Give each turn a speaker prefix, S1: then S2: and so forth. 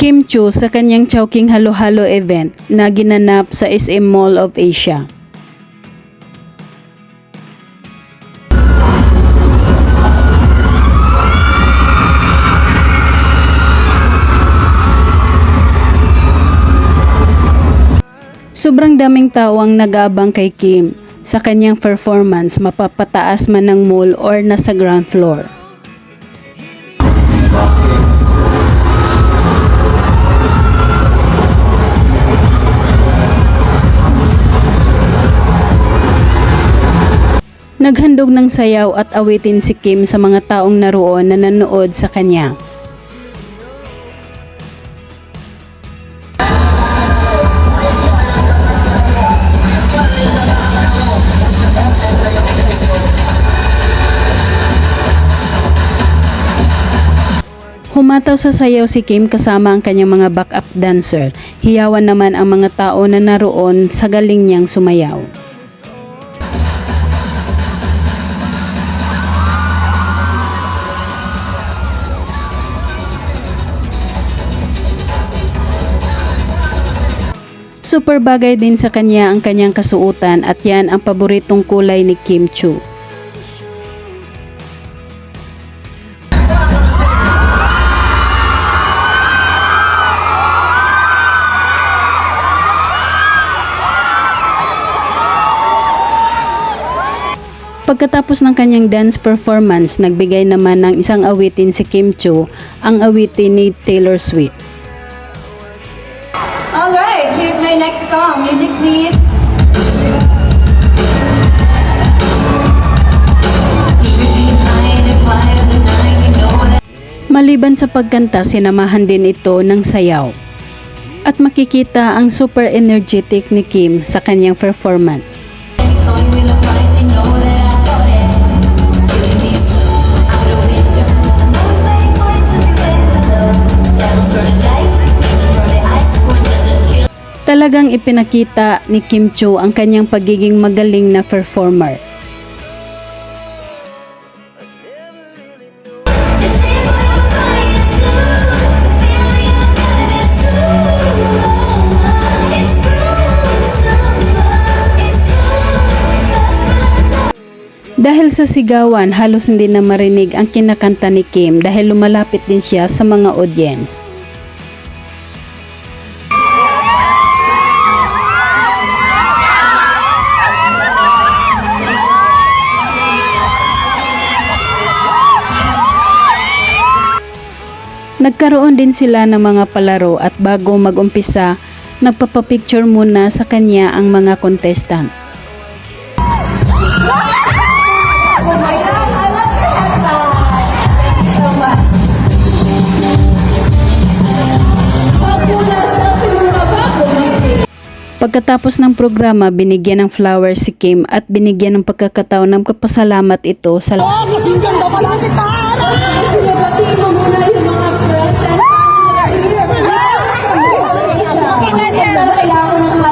S1: Kim Chu sa kanyang Chowking Halo-Halo event na ginanap sa SM Mall of Asia. Sobrang daming tao ang nag-aabang kay Kim sa kanyang performance mapapataas man ng mall or nasa ground floor. Naghandog ng sayaw at awitin si Kim sa mga taong naroon na nanood sa kanya. Humataw sa sayaw si Kim kasama ang kanyang mga backup dancer. Hiyawan naman ang mga tao na naroon sa galing niyang sumayaw. Super bagay din sa kanya ang kanyang kasuotan at yan ang paboritong kulay ni Kim Chu. Pagkatapos ng kanyang dance performance, nagbigay naman ng isang awitin si Kim Chu, ang awitin ni Taylor Swift.
S2: All right, here's my next song. Music, please.
S1: Maliban sa pagkanta, sinamahan din ito ng sayaw. At makikita ang super energetic ni Kim sa kanyang performance. Talagang ipinakita ni Kim Chu ang kanyang pagiging magaling na performer. Dahil sa sigawan, halos hindi na marinig ang kinakanta ni Kim dahil lumalapit din siya sa mga audience. Nagkaroon din sila ng mga palaro at bago mag-umpisa, nagpapapicture muna sa kanya ang mga contestant.
S2: Oh.
S1: Pagkatapos ng programa, binigyan ng flowers si Kim at binigyan ng pagkakataon ng kapasalamat ito sa
S3: Kasi ganda pala kita!